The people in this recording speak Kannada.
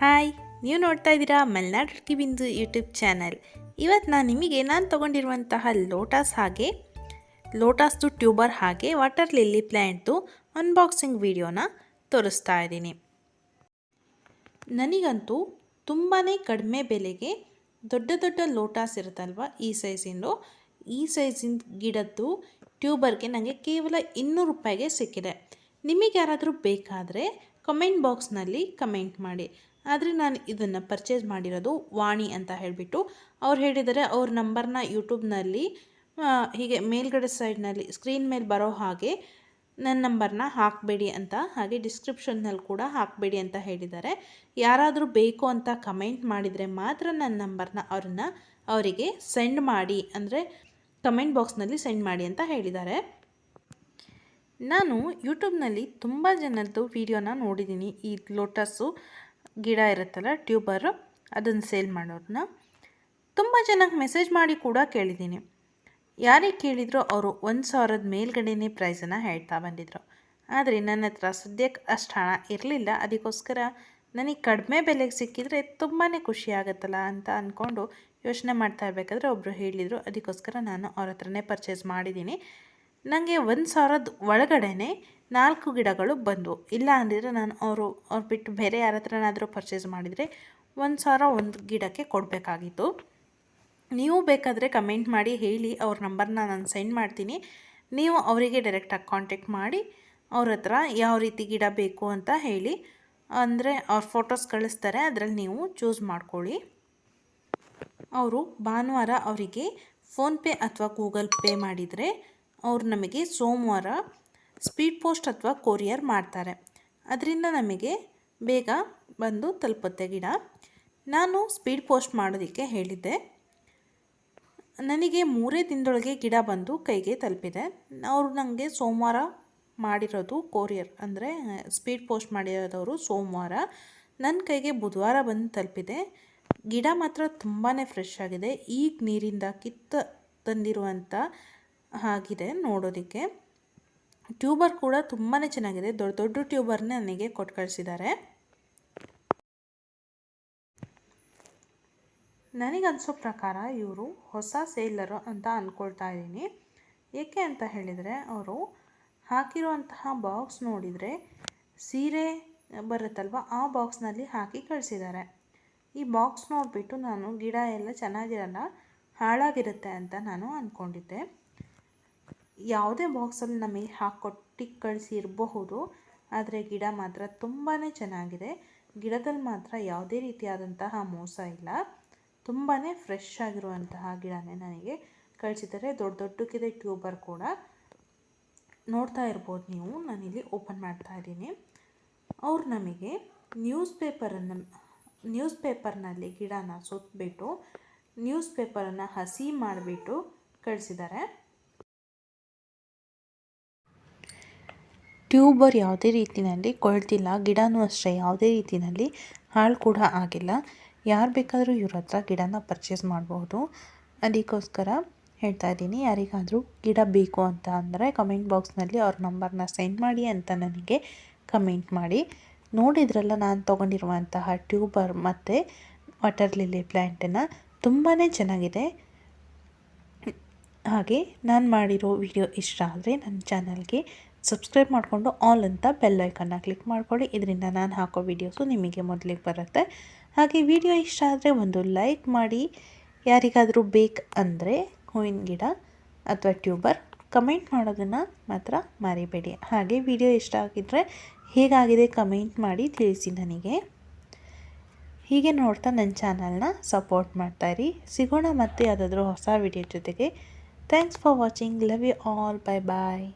ಹಾಯ್, ನೀವು ನೋಡ್ತಾ ಇದ್ದೀರಾ Malnad T Bindu YouTube channel. ಇವತ್ತು ನಾನು ನಿಮಗೆ ನಾನು ತೊಗೊಂಡಿರುವಂತಹ ಲೋಟಸ್ ಹಾಗೆ ಲೋಟಸ್ದು ಟ್ಯೂಬರ್ ಹಾಗೆ ವಾಟರ್ ಲಿಲ್ಲಿ ಪ್ಲ್ಯಾಂಟ್ದು ಅನ್ಬಾಕ್ಸಿಂಗ್ ವಿಡಿಯೋನ ತೋರಿಸ್ತಾ ಇದ್ದೀನಿ. ನನಗಂತೂ ತುಂಬಾ ಕಡಿಮೆ ಬೆಲೆಗೆ ದೊಡ್ಡ ದೊಡ್ಡ ಲೋಟಾಸ್ ಇರುತ್ತಲ್ವ ಈ ಸೈಜಿಂದು. ಈ ಸೈಜಿನ ಗಿಡದ್ದು ಟ್ಯೂಬರ್ಗೆ ನನಗೆ ಕೇವಲ ಇನ್ನೂರು ರೂಪಾಯಿಗೆ ಸಿಕ್ಕಿದೆ. ನಿಮಗೆ ಯಾರಾದರೂ ಬೇಕಾದರೆ ಕಮೆಂಟ್ ಬಾಕ್ಸ್ನಲ್ಲಿ ಕಮೆಂಟ್ ಮಾಡಿ. ಆದರೆ ನಾನು ಇದನ್ನು ಪರ್ಚೇಸ್ ಮಾಡಿರೋದು ವಾಣಿ ಅಂತ ಹೇಳಿಬಿಟ್ಟು. ಅವ್ರು ಹೇಳಿದರೆ ಅವ್ರ ನಂಬರ್ನ ಯೂಟ್ಯೂಬ್ನಲ್ಲಿ ಹೀಗೆ ಮೇಲ್ಗಡೆ ಸೈಡ್ನಲ್ಲಿ ಸ್ಕ್ರೀನ್ ಮೇಲೆ ಬರೋ ಹಾಗೆ ನನ್ನ ನಂಬರ್ನ ಹಾಕಬೇಡಿ ಅಂತ, ಹಾಗೆ ಡಿಸ್ಕ್ರಿಪ್ಷನ್ನಲ್ಲಿ ಕೂಡ ಹಾಕಬೇಡಿ ಅಂತ ಹೇಳಿದ್ದಾರೆ ಯಾರಾದರೂ ಬೇಕು ಅಂತ ಕಮೆಂಟ್ ಮಾಡಿದರೆ ಮಾತ್ರ ನನ್ನ ನಂಬರ್ನ ಅವ್ರನ್ನ ಅವರಿಗೆ ಸೆಂಡ್ ಮಾಡಿ, ಅಂದರೆ ಕಮೆಂಟ್ ಬಾಕ್ಸ್ನಲ್ಲಿ ಸೆಂಡ್ ಮಾಡಿ ಅಂತ ಹೇಳಿದ್ದಾರೆ ನಾನು ಯೂಟ್ಯೂಬ್ನಲ್ಲಿ ತುಂಬ ಜನದ್ದು ವೀಡಿಯೋನ ನೋಡಿದ್ದೀನಿ ಈ ಲೋಟಸ್ಸು ಗಿಡ ಇರುತ್ತಲ್ಲ, ಟ್ಯೂಬರು, ಅದನ್ನು ಸೇಲ್ ಮಾಡೋರನ್ನ ತುಂಬ ಜನಕ್ಕೆ ಮೆಸೇಜ್ ಮಾಡಿ ಕೂಡ ಕೇಳಿದ್ದೀನಿ. ಯಾರಿಗೆ ಕೇಳಿದ್ರು ಅವರು ಒಂದು ಸಾವಿರದ ಮೇಲ್ಗಡೆನೇ ಪ್ರೈಸನ್ನು ಹೇಳ್ತಾ ಬಂದಿದ್ರು. ಆದರೆ ನನ್ನ ಹತ್ರ ಸದ್ಯಕ್ಕೆ ಅಷ್ಟು ಹಣ ಇರಲಿಲ್ಲ. ಅದಕ್ಕೋಸ್ಕರ ನನಗೆ ಕಡಿಮೆ ಬೆಲೆಗೆ ಸಿಕ್ಕಿದರೆ ತುಂಬಾ ಖುಷಿ ಆಗುತ್ತಲ್ಲ ಅಂತ ಅಂದ್ಕೊಂಡು ಯೋಚನೆ ಮಾಡ್ತಾ ಇರಬೇಕಾದ್ರೆ ಒಬ್ಬರು ಹೇಳಿದರು. ಅದಕ್ಕೋಸ್ಕರ ನಾನು ಅವ್ರ ಹತ್ರನೇ ಪರ್ಚೇಸ್ ಮಾಡಿದ್ದೀನಿ. ನನಗೆ ಒಂದು ಸಾವಿರದ ಒಳಗಡೆನೆ ನಾಲ್ಕು ಗಿಡಗಳು ಬಂದವು. ಇಲ್ಲ ಅಂದಿದ್ರೆ ನಾನು ಅವರು, ಅವ್ರು ಬಿಟ್ಟು ಬೇರೆ ಯಾರ ಹತ್ರನಾದರೂ ಪರ್ಚೇಸ್ ಮಾಡಿದರೆ ಒಂದು ಸಾವಿರ ಒಂದು ಗಿಡಕ್ಕೆ ಕೊಡಬೇಕಾಗಿತ್ತು. ನೀವು ಬೇಕಾದರೆ ಕಮೆಂಟ್ ಮಾಡಿ, ಹೇಳಿ, ಅವ್ರ ನಂಬರ್ನ ನಾನು ಸೆಂಡ್ ಮಾಡ್ತೀನಿ. ನೀವು ಅವರಿಗೆ ಡೈರೆಕ್ಟಾಗಿ ಕಾಂಟ್ಯಾಕ್ಟ್ ಮಾಡಿ, ಅವ್ರ ಹತ್ರ ಯಾವ ರೀತಿ ಗಿಡ ಬೇಕು ಅಂತ ಹೇಳಿ. ಅಂದರೆ ಅವ್ರ ಫೋಟೋಸ್ ಕಳಿಸ್ತಾರೆ, ಅದರಲ್ಲಿ ನೀವು ಚೂಸ್ ಮಾಡ್ಕೊಳ್ಳಿ. ಅವರು ಭಾನುವಾರ ಅವರಿಗೆ ಫೋನ್ಪೇ ಅಥವಾ ಗೂಗಲ್ ಪೇ ಮಾಡಿದರೆ ಅವ್ರು ನಮಗೆ ಸೋಮವಾರ ಸ್ಪೀಡ್ ಪೋಸ್ಟ್ ಅಥವಾ ಕೊರಿಯರ್ ಮಾಡ್ತಾರೆ. ಅದರಿಂದ ನಮಗೆ ಬೇಗ ಬಂದು ತಲುಪುತ್ತೆ ಗಿಡ. ನಾನು ಸ್ಪೀಡ್ ಪೋಸ್ಟ್ ಮಾಡೋದಕ್ಕೆ ಹೇಳಿದ್ದೆ. ನನಗೆ ಮೂರೇ ದಿನದೊಳಗೆ ಗಿಡ ಬಂದು ಕೈಗೆ ತಲುಪಿದೆ. ಅವರು ನನಗೆ ಸೋಮವಾರ ಮಾಡಿರೋದು ಕೊರಿಯರ್ ಅಂದರೆ, ಸ್ಪೀಡ್ ಪೋಸ್ಟ್ ಮಾಡಿರೋದವರು ಸೋಮವಾರ. ನನ್ನ ಕೈಗೆ ಬುಧವಾರ ಬಂದು ತಲುಪಿದೆ. ಗಿಡ ಮಾತ್ರ ತುಂಬಾ ಫ್ರೆಶ್ ಆಗಿದೆ. ಈಗ ನೀರಿಂದ ಕಿತ್ತ ತಂದಿರುವಂಥ ಆಗಿದೆ ನೋಡೋದಕ್ಕೆ. ಟ್ಯೂಬರ್ ಕೂಡ ತುಂಬಾ ಚೆನ್ನಾಗಿದೆ. ದೊಡ್ಡ ದೊಡ್ಡ ಟ್ಯೂಬರ್ನೇ ನನಗೆ ಕೊಟ್ಟು ಕಳಿಸಿದ್ದಾರೆ. ನನಗನ್ಸೋ ಪ್ರಕಾರ ಇವರು ಹೊಸ ಸೇಲರು ಅಂತ ಅಂದ್ಕೊಳ್ತಾ ಇದ್ದೀನಿ. ಏಕೆ ಅಂತ ಹೇಳಿದರೆ ಅವರು ಹಾಕಿರುವಂತಹ ಬಾಕ್ಸ್ ನೋಡಿದರೆ ಸೀರೆ ಬರುತ್ತಲ್ವ, ಆ ಬಾಕ್ಸ್ನಲ್ಲಿ ಹಾಕಿ ಕಳಿಸಿದ್ದಾರೆ. ಈ ಬಾಕ್ಸ್ ನೋಡಿಬಿಟ್ಟು ನಾನು ಗಿಡ ಎಲ್ಲ ಚೆನ್ನಾಗಿರಲ್ಲ, ಹಾಳಾಗಿರುತ್ತೆ ಅಂತ ನಾನು ಅಂದ್ಕೊಂಡಿದ್ದೆ ಯಾವುದೇ ಬಾಕ್ಸಲ್ಲಿ ನಮಗೆ ಹಾಕಿಕೊಟ್ಟಿಗೆ ಕಳಿಸಿ ಇರಬಹುದು, ಆದರೆ ಗಿಡ ಮಾತ್ರ ತುಂಬಾ ಚೆನ್ನಾಗಿದೆ. ಗಿಡದಲ್ಲಿ ಮಾತ್ರ ಯಾವುದೇ ರೀತಿಯಾದಂತಹ ಮೋಸ ಇಲ್ಲ. ತುಂಬಾ ಫ್ರೆಶ್ ಆಗಿರುವಂತಹ ಗಿಡನೇ ನನಗೆ ಕಳಿಸಿದ್ದಾರೆ. ದೊಡ್ಡ ದೊಡ್ಡಕ್ಕಿದೆ ಟ್ಯೂಬರ್ ಕೂಡ. ನೋಡ್ತಾ ಇರ್ಬೋದು ನೀವು, ನಾನಿಲ್ಲಿ ಓಪನ್ ಮಾಡ್ತಾ ಇದ್ದೀನಿ. ಅವ್ರು ನಮಗೆ ನ್ಯೂಸ್ ಪೇಪರನ್ನು, ನ್ಯೂಸ್ ಪೇಪರ್ನಲ್ಲಿ ಗಿಡನ ಸುತ್ತಬಿಟ್ಟು ನ್ಯೂಸ್ ಪೇಪರನ್ನು ಹಸಿ ಮಾಡಿಬಿಟ್ಟು ಕಳಿಸಿದ್ದಾರೆ. ಟ್ಯೂಬರ್ ಯಾವುದೇ ರೀತಿಯಲ್ಲಿ ಕೊಳ್ತಿಲ್ಲ ಗಿಡನೂ ಅಷ್ಟೇ, ಯಾವುದೇ ರೀತಿಯಲ್ಲಿ ಹಾಳು ಕೂಡ ಆಗಿಲ್ಲ. ಯಾರು ಬೇಕಾದರೂ ಇವ್ರ ಹತ್ರ ಗಿಡನ ಪರ್ಚೇಸ್ ಮಾಡಬಹುದು ಅದಕ್ಕೋಸ್ಕರ ಹೇಳ್ತಾ ಇದ್ದೀನಿ, ಯಾರಿಗಾದರೂ ಗಿಡ ಬೇಕು ಅಂತ ಅಂದರೆ ಕಮೆಂಟ್ ಬಾಕ್ಸ್ನಲ್ಲಿ ಅವ್ರ ನಂಬರ್ನ ಸೆಂಡ್ ಮಾಡಿ ಅಂತ ನನಗೆ ಕಮೆಂಟ್ ಮಾಡಿ. ನೋಡಿದ್ರಲ್ಲ, ನಾನು ತೊಗೊಂಡಿರುವಂತಹ ಟ್ಯೂಬರ್ ಮತ್ತು ವಾಟರ್ ಲಿಲಿ ಪ್ಲ್ಯಾಂಟನ್ನು ತುಂಬಾ ಚೆನ್ನಾಗಿದೆ. ಹಾಗೆ ನಾನು ಮಾಡಿರೋ ವಿಡಿಯೋ ಇಷ್ಟ ಆದರೆ ನನ್ನ ಚಾನಲ್ಗೆ ಸಬ್ಸ್ಕ್ರೈಬ್ ಮಾಡಿಕೊಂಡು ಆಲ್ ಅಂತ ಬೆಲ್ ಕ್ಲಿಕ್ ಮಾಡ್ಕೊಳ್ಳಿ. ಇದರಿಂದ ನಾನು ಹಾಕೋ ವೀಡಿಯೋಸು ನಿಮಗೆ ಮೊದಲಿಗೆ ಬರುತ್ತೆ. ಹಾಗೆ ವಿಡಿಯೋ ಇಷ್ಟ ಆದರೆ ಒಂದು ಲೈಕ್ ಮಾಡಿ. ಯಾರಿಗಾದರೂ ಬೇಕು ಅಂದರೆ ಹೂವಿನ ಗಿಡ ಅಥವಾ ಟ್ಯೂಬರ್ ಕಮೆಂಟ್ ಮಾಡೋದನ್ನು ಮಾತ್ರ ಮರಿಬೇಡಿ. ಹಾಗೆ ವಿಡಿಯೋ ಇಷ್ಟ ಆಗಿದ್ದರೆ ಹೇಗಾಗಿದೆ ಕಮೆಂಟ್ ಮಾಡಿ ತಿಳಿಸಿ ನನಗೆ. ಹೀಗೆ ನೋಡ್ತಾ ನನ್ನ ಚಾನಲ್ನ ಸಪೋರ್ಟ್ ಮಾಡ್ತಾಯಿರಿ ಸಿಗೋಣ ಮತ್ತೆ ಯಾವುದಾದ್ರೂ ಹೊಸ ವಿಡಿಯೋ ಜೊತೆಗೆ. Thanks for watching. Love you all. Bye bye.